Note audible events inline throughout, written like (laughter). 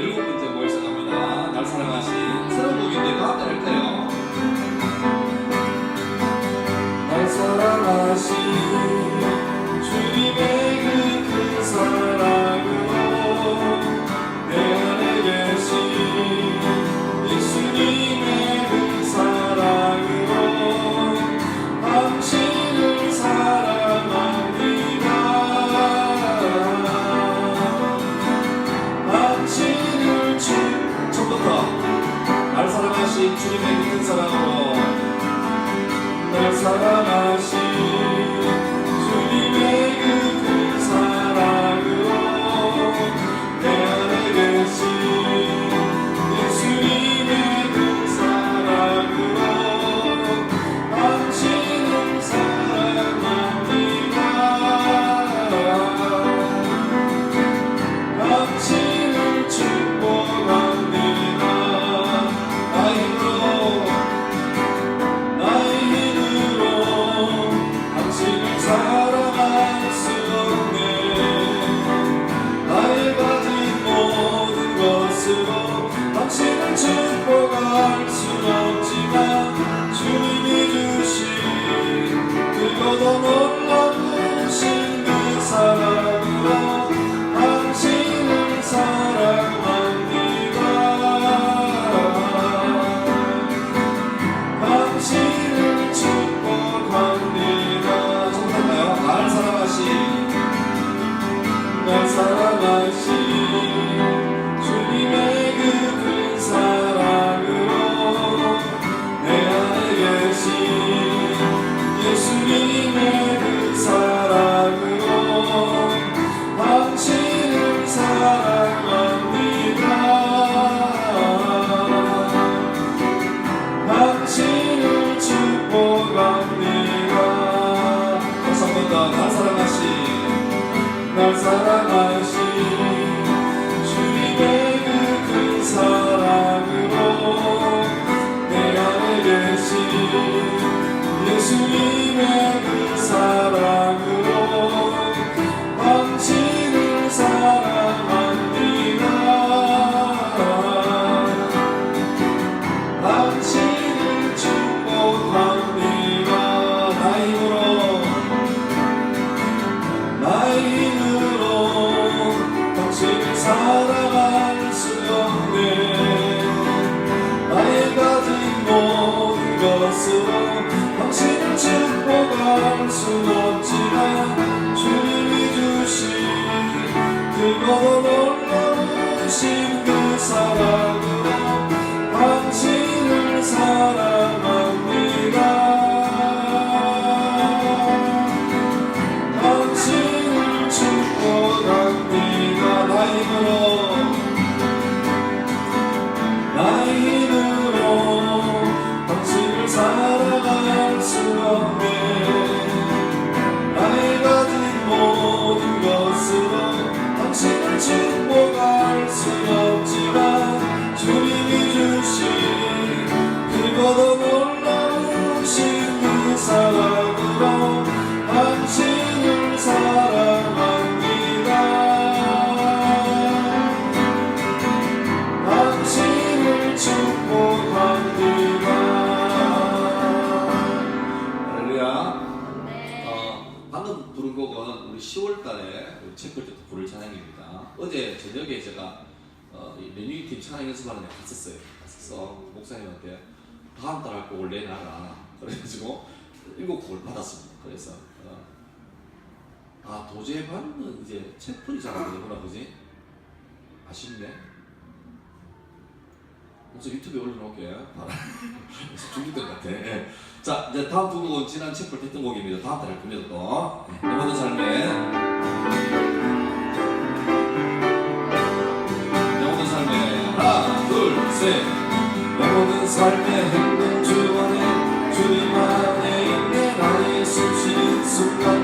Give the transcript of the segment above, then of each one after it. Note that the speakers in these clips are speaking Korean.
一路。 주님의 믿는 사랑으로 날 사랑하시 to Oh, 어제 저녁에 제가 어, 메뉴티 차량 연습하는 데 갔었어요. 갔었어. 목사님한테 다음 달할 곡을 내놔라. 그래가지고 일곱 곡을 받았습니다. 그래서 어, 아 도제 반은 이제 채플이 잘안 되구나 그지? 아쉽네. 목사 유튜브에 올려놓을게요. (laughs) 바로 준비된 것 같아. 예. 자 이제 다음 두 곡은 지난 채플 했던 곡입니다. 다음 달할 겁니다 또. 네. 네 번째 삶에 값에 내 모든 삶의 행동 주원에 주님 안에 있는 나의 숨쉬는 순간.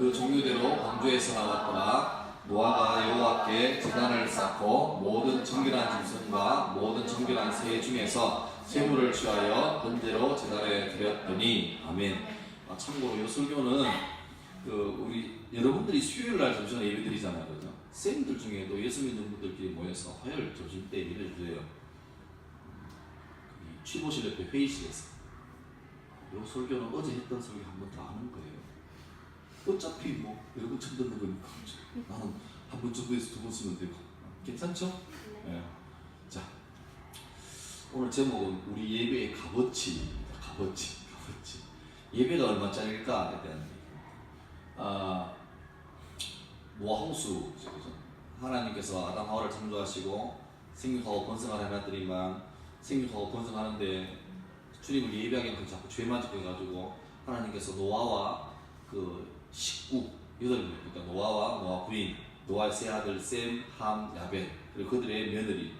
그 종류대로 광주에서 나왔더라 노아가 여호와께 제단을 쌓고 모든 정결한 짐승과 모든 정결한 새 중에서 제물을 취하여 번제로 제단에 드렸더니 아멘. 아, 참고로 이 설교는 그 우리 여러분들이 수요일 날 점심에 예배 드리잖아요, 그죠? 쌤들 중에도 예수 믿는 분들끼리 모여서 화요일 점심 때 예배를 드려요. 이 취보실 옆에 회의실에서. 이 설교는 어제 했던 설교 한번 더 하는 거예요. 어차피 뭐 여러분 처음 듣는 거니까 나는 한 번 정도에서 두 번 쓰면 되고 괜찮죠? 예. 자 오늘 제목은 우리 예배의 값어치입니다. 값어치, 값어치. 예배가 얼마짜리일까에 대한. 아 노아홍수 그죠? 하나님께서 아담 하와를 창조하시고 생육하고 번성하라 해놨더니만 생육하고 번성하는데 주님을 예배하기는 자꾸 죄만 짓고 해가지고 하나님께서 노아와 그 식구 여덟 명 그러니까 노아와 노아 부인 노아의 세 아들 셈, 함, 야벳 그리고 그들의 며느리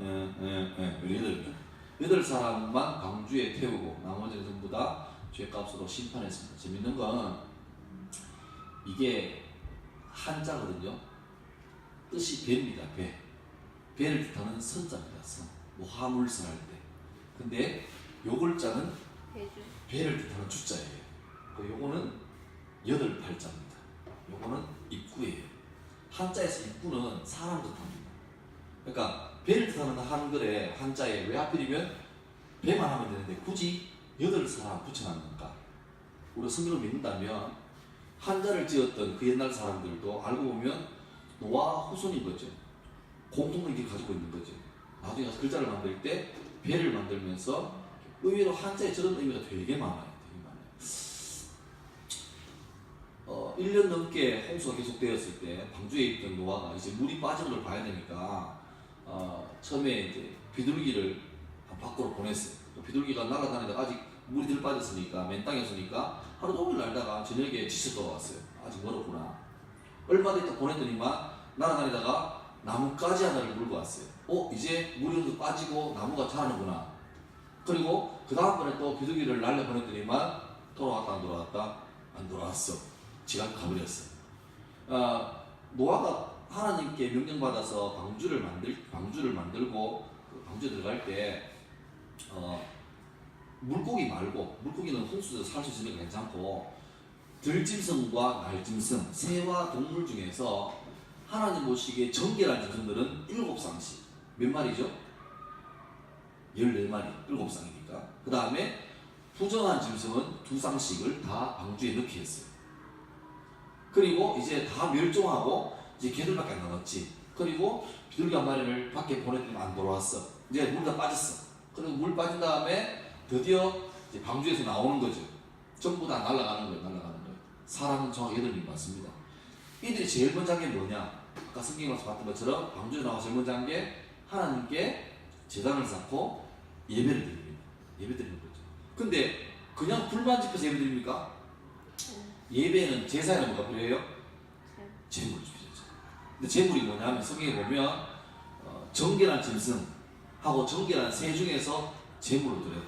에, 에, 에, 여덟 명 여덟 사람만 광주에 태우고 나머지는 전부 다 죄값으로 심판했습니다. 재밌는 건 이게 한자거든요. 뜻이 배입니다. 배. 배를 뜻하는 선자입니다. 선. 뭐 화물선 할 때. 근데 요 글자는. 배를 뜻하는 주자예요. 그 요거는 여덟 팔자입니다. 요거는 입구예요. 한자에서 입구는 사람 뜻합니다. 그러니까 배를 뜻하는 한글에 한자에 왜 하필이면 배만 하면 되는데 굳이 여덟 사람 붙여놨는가? 우리가 성경을 믿는다면 한자를 지었던 그 옛날 사람들도 알고 보면 노아 후손인 거죠. 공통된 게 가지고 있는 거죠. 나중에 글자를 만들 때 배를 만들면서 의외로 한자에 저런 의미가 되게 많아요. 되게 많아요. 어, 1년 넘게 홍수가 계속되었을 때 방주에 있던 노아가 이제 물이 빠지는 걸 봐야 되니까 어, 처음에 이제 비둘기를 밖으로 보냈어요. 그 비둘기가 날아다니다 아직 물이 들 빠졌으니까 맨 땅이었으니까 하루 종일 날다가 저녁에 지쳐 돌아왔어요. 아직 멀었구나. 얼마 딱 보냈더니만 날아다니다가 나뭇가지 하나를 물고 왔어요. 어 이제 물이 좀 빠지고 나무가 자라는구나. 그리고 그 다음번에 또 비둘기를 날려 보냈더니만 돌아왔다 안 돌아왔다 안 돌아왔어. 지가 가버렸어. 아 노아가 하나님께 명령받아서 방주를 만들 방주를 만들고 그 방주에 들어갈 때 어, 물고기 말고 물고기는 홍수에서 살 수 있으니까 괜찮고 들짐승과 날짐승 새와 동물 중에서 하나님 보시기에 정결한 짐승들은 일곱 쌍씩 몇 마리죠? 14마리 일곱 쌍이니까 그 다음에 부정한 짐승은 두 쌍씩을 다 방주에 넣게 했어요 그리고 이제 다 멸종하고 이제 개들밖에 안 남았지. 그리고 비둘기 한 마리를 밖에 보냈더니 안 돌아왔어. 이제 물 다 빠졌어. 그리고 물 빠진 다음에 드디어 이제 방주에서 나오는 거죠. 전부 다 날아가는 거예요 날아가는 거예요. 사람은 정확히 여덟 명 맞습니다. 이들이 제일 먼저 한 게 뭐냐? 아까 성경에서 봤던 것처럼 방주에 나와서 제일 먼저 한 게 하나님께 제단을 쌓고 예배를 드립니다. 예배 드리는 거죠. 근데 그냥 불만 지펴서 예배 드립니까? 예배는 제사에는 뭐가 필요해요? 재물이 필요하죠. 근데 재물이 뭐냐면 성경에 보면 어, 정결한 짐승하고 정결한 새 중에서 재물을 드려야 돼.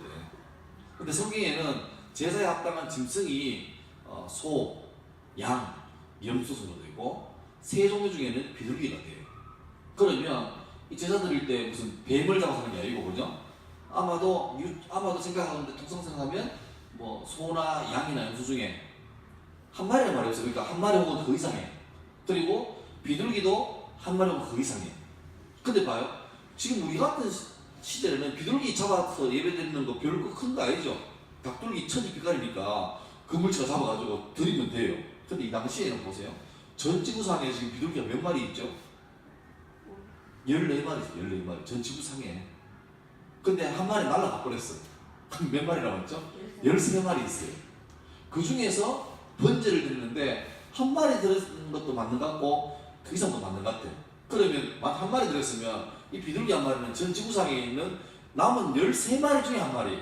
근데 성경에는 제사에 합당한 짐승이 어, 소, 양, 염소승으로 되고 새 종류 중에는 비둘기가 돼요. 그러면 이 제사 드릴 때 무슨 뱀을 잡아서 하는 게 아니고 그죠? 아마도 유- 아마도 생각하는데 통상 생각하면 뭐 소나 양이나 염소 중에 한 마리가 말이었어요. 그러니까 한 마리 혹은 그 이상해. 그리고 비둘기도 한 마리 혹은 그 이상해. 근데 봐요. 지금 우리 같은 시- 시대에는 비둘기 잡아서 예배 드리는 거 별거 큰거 아니죠. 닭둘기 천지빛깔이니까 그 물체가 잡아가지고 드리면 돼요. 근데 이 당시에는 보세요. 전 지구상에 지금 비둘기가 몇 마리 있죠? 14마리죠. 14마리. 전 지구상에. 근데 한 마리 날아가 버렸어. 몇 마리 남았죠? 13마리 있어요. 그 중에서 번제를 드리는데 한 마리 들었는 것도 맞는 것 같고 그 이상도 맞는 것 같아요. 그러면 만한 마리 들었으면 이 비둘기 한 마리는 전 지구상에 있는 남은 13마리 중에 한 마리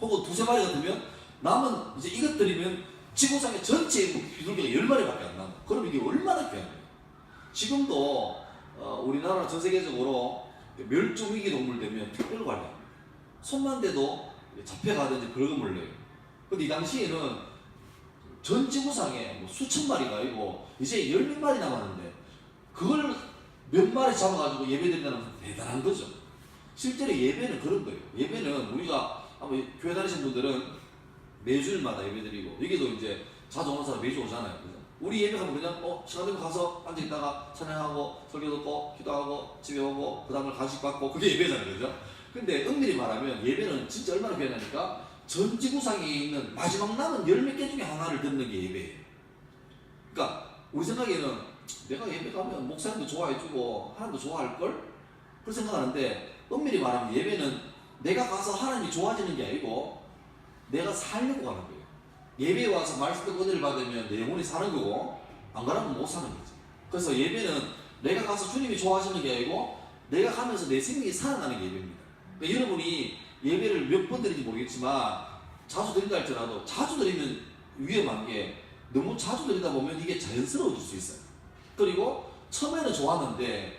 혹은 두세 마리 같으면 남은 이제 이것 들이면 지구상의 전체 비둘기가 10마리밖에 안 남아. 그럼 이게 얼마나 귀한 거예요. 지금도 어, 우리나라 전 세계적으로 멸종 위기 동물 되면 특별 관리합니다. 손만 대도 잡혀가든지 벌금을 내요. 근데 이 당시에는 전 지구상에 뭐 수천 마리가 아니고 이제 열 몇 마리 남았는데 그걸 몇 마리 잡아가지고 예배드린다는 건 대단한 거죠. 실제로 예배는 그런 거예요. 예배는 우리가 아마 교회 다니신 분들은 매주일마다 예배드리고 여기도 이제 자주 오는 사람 매주 오잖아요. 그죠? 우리 예배 가면 그냥 어 시간 되면 가서 앉아 있다가 찬양하고 설교 듣고 기도하고 집에 오고 그 다음날 간식 받고 그게 예배잖아요. 그죠? 근데 엄밀히 말하면 예배는 진짜 얼마나 귀하냐니까 전 지구상에 있는 마지막 남은 열 몇 개 중에 하나를 듣는 게 예배예요. 그러니까 우리 생각에는 내가 예배 가면 목사님도 좋아해주고 하나님도 좋아할걸? 그렇게 생각하는데 엄밀히 말하면 예배는 내가 가서 하나님이 좋아지는 게 아니고 내가 살려고 가는 거예요. 예배에 와서 말씀 듣고 은혜를 받으면 내 영혼이 사는 거고 안 가라면 못 사는 거지. 그래서 예배는 내가 가서 주님이 좋아하시는 게 아니고 내가 가면서 내 생명이 살아나는 게 예배입니다. 그러니까 여러분이 예배를 몇 번 드리는지 모르겠지만 자주 드린다 할지라도 자주 드리면 위험한 게 너무 자주 드리다 보면 이게 자연스러워질 수 있어요. 그리고 처음에는 좋았는데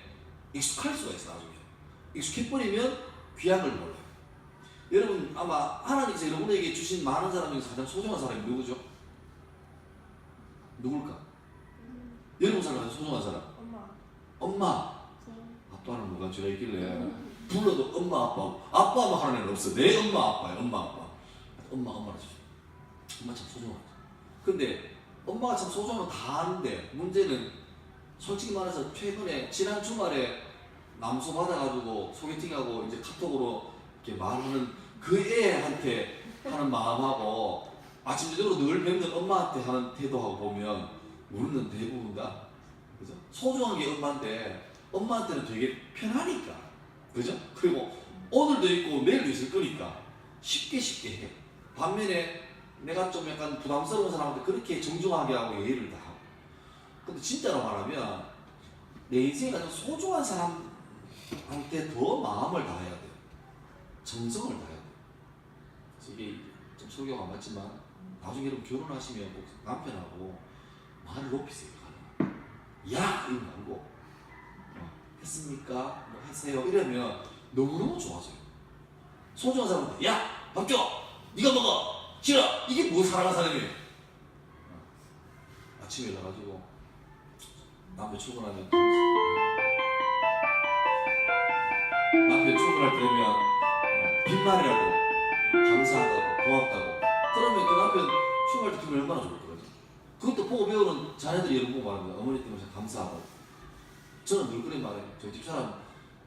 익숙할 수가 있어 나중에. 익숙해버리면 걸 몰라요. 여러분 아마 하나님께서 여러분에게 주신 많은 사람 중에서 가장 소중한 사람이 누구죠? 누굴까? 여러분 사람 소중한 사람 엄마. 엄마 저. 아빠는 뭐가 죄가 있길래 (laughs) 불러도 엄마 아빠 아빠만 하는 애는 없어. 내 엄마 아빠야. 엄마 아빠. 엄마 엄마라 죠 엄마 참 소중하다 근데 엄마가 참 소중한 건다 아는데 문제는 솔직히 말해서 최근에 지난 주말에 남소 받아가지고 소개팅하고 이제 카톡으로 이렇게 말하는 그 애한테 하는 마음하고 아침적으로 늘 뵙는 엄마한테 하는 태도하고 보면 우리는 대부분 다. 그죠? 소중한 게 엄마인데 엄마한테는 되게 편하니까 그죠? 그리고 오늘도 있고 내일도 있을 거니까 쉽게 쉽게 해 반면에 내가 좀 약간 부담스러운 사람한테 그렇게 정중하게 하고 예의를 다 하고 근데 진짜로 말하면 내 인생에 가장 소중한 사람한테 더 마음을 다해야 돼요 정성을 다해야 돼요 그래서 이게 좀 설교가 안 맞지만 나중에 여러분 결혼하시면 꼭 남편하고 말을 높이세요. 야! 이런 거 말고 어, 했습니까? 뭐 하세요 이러면 너무너무 좋아져요 소중한 사람한테 야! 밥 줘! 네가 먹어! 싫어! 이게 뭐 사랑하는 사람이에요 어. 아침에 일어나가지고 남편 출근하면 남편 출근할 때면 어, 빈말이라도 감사하다고 고맙다고 그러면 그 남편 출근할 때 기분이 얼마나 좋을까 그죠? 그것도 보고 배우는 자녀들이 이런 거 말합니다 어머니 때문에 참 감사하다고 저는 늘 그런 말해요 저희 집사람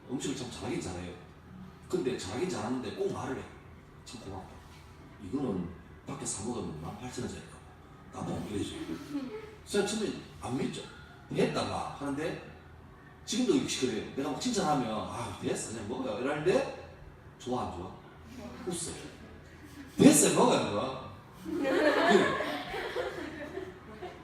음식을 참 잘하긴 잘해요. 근데 잘하긴 잘하는데 꼭 말을 해 참 고맙다. 이거는 밖에 사 먹으면 18,000원짜리라고 나보고 그래줘요 제가 처음에 안 믿죠? 막 하는데 지금도 역시 그래요. 내가 막 칭찬하면 아 됐어. 그냥 먹어요. 이러는데 좋아 안 좋아? 웃어요. 됐어요. 먹어요 뭐 그래.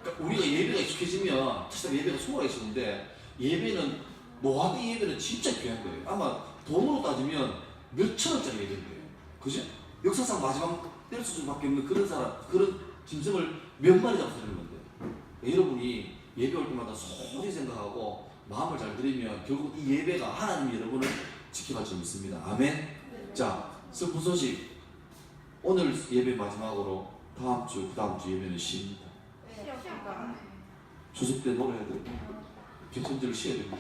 그러니까 우리가 예배가 익숙해지면 사실 예배가 소화가 있었는데 예배는 노화대 예배는 진짜 귀한 거예요. 아마 돈으로 따지면 몇천 원짜리 예배인 거예요. 그죠? 역사상 마지막 때릴 수준밖에 없는 그런 사람 그런 짐승을 몇 마리 잡아서는 건데. 여러분이 예배 올 때마다 소중히 생각하고 마음을 잘 들이면 결국 이 예배가 하나님이 여러분을 지켜갈 줄 믿습니다. 아멘? 자 슬픈 소식. 오늘 예배 마지막으로 다음 주, 그 다음 주 예배는 쉽니다. 조석 때 놀아야 돼요. 개천지를 쉬어야 됩니다.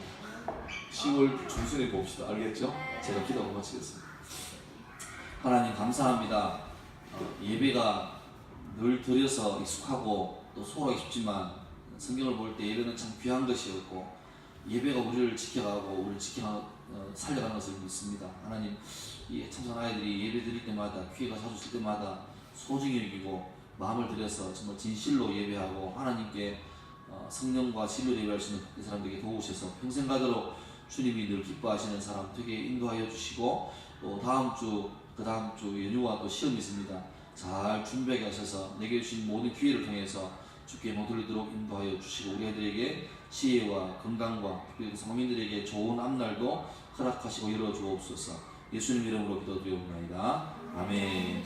10월 중순에 봅시다. 알겠죠? 제가 기도하고 마치겠습니다. 하나님 감사합니다. 어, 예배가 늘 드려서 익숙하고 또 소화하기 쉽지만 성경을 볼 때 예배는 참 귀한 것이었고 예배가 우리를 지켜가고 우리를 지켜 어, 살려가는 것을 믿습니다. 하나님 이 참선 아이들이 예배 드릴 때마다 자주 있을 때마다 소중히 여기고 마음을 들여서 정말 진실로 예배하고 하나님께 어, 성령과 진리로 있는 이 사람들에게 도우셔서 평생 가도록 주님이 늘 기뻐하시는 사람 되게 인도하여 주시고 또 다음 주, 그 다음 주 연휴와 또 시험이 있습니다. 잘 준비하게 하셔서 내게 주신 모든 기회를 통해서 주께 못 올리도록 인도하여 주시고 우리 애들에게 지혜와 건강과 그리고 성민들에게 좋은 앞날도 허락하시고 열어 주옵소서 예수님 이름으로 기도드리옵나이다. 아멘.